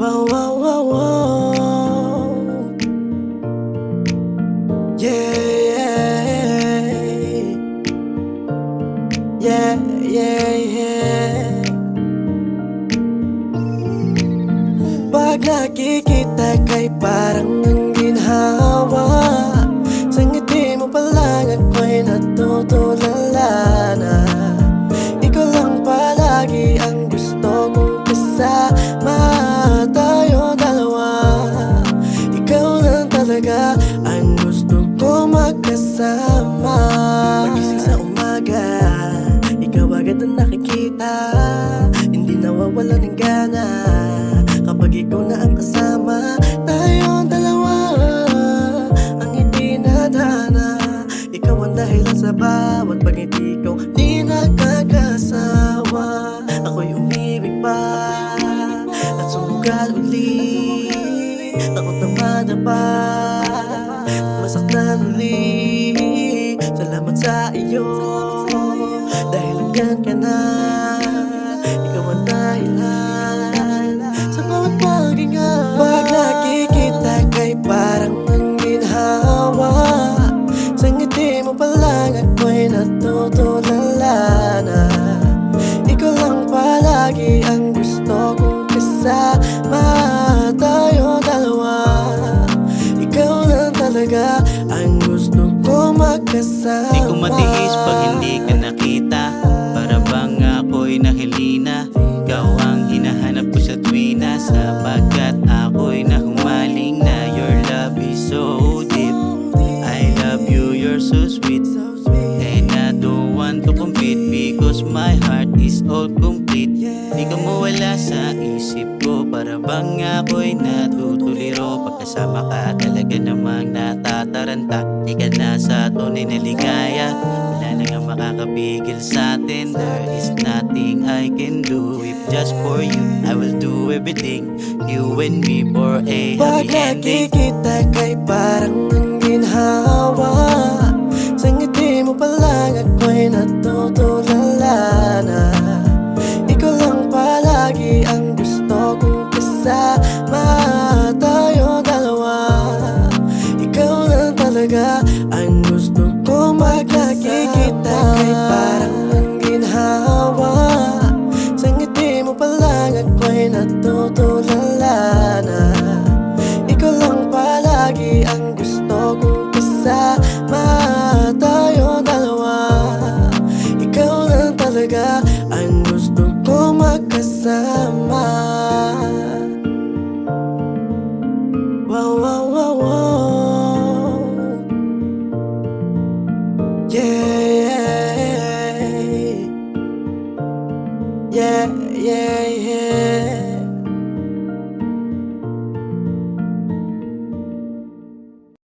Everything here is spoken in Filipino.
Wow, wow, wow, wow. Yeah, yeah, yeah, yeah. Pag nakikita kay parang ang ginhawa magkasama Pagising sa umaga Ikaw agad ang nakikita. Hindi nawawala ng gana Kapag ikaw na ang kasama. Tayong dalawa Ang itinadhana Ikaw ang dahilan sa bawat pagiti ko Di nakakasawa Ako'y umibig pa At sumugal uli. Takot na madapa Masaktan uli. Salamat sa Matiis pag hindi ka nakita Para bang ako'y nahilina? Ikaw ang hinahanap ko sa tuwina Sapagkat ako'y nahumaling na. Your love is so deep. I love you, you're so sweet. And I don't want to compete Because my heart is all complete. Di ka mawala sa isip ko Para bang ako'y natutuliro. Pagkasama ka talaga namang na tunay na ligaya Wala na nga makakapigil sa atin. There is nothing I can do. If just for you I will do everything. You and me for a Pag happy ending. nakikita kay parang ang ginhawa Sa ngiti mo pa lang ako'y natutulala na. Ikaw lang palagi ang gusto kong kasama Tayo dalawa. Ikaw lang talaga magkakikita kay parang ang ginhawa. Sa ngiti mo pa lang ako'y natutulala na Ikaw lang palagi ang gusto kong kasama Tayo dalawa. Ikaw lang talaga ang gusto ko magkasama Yeah Yeah, yeah,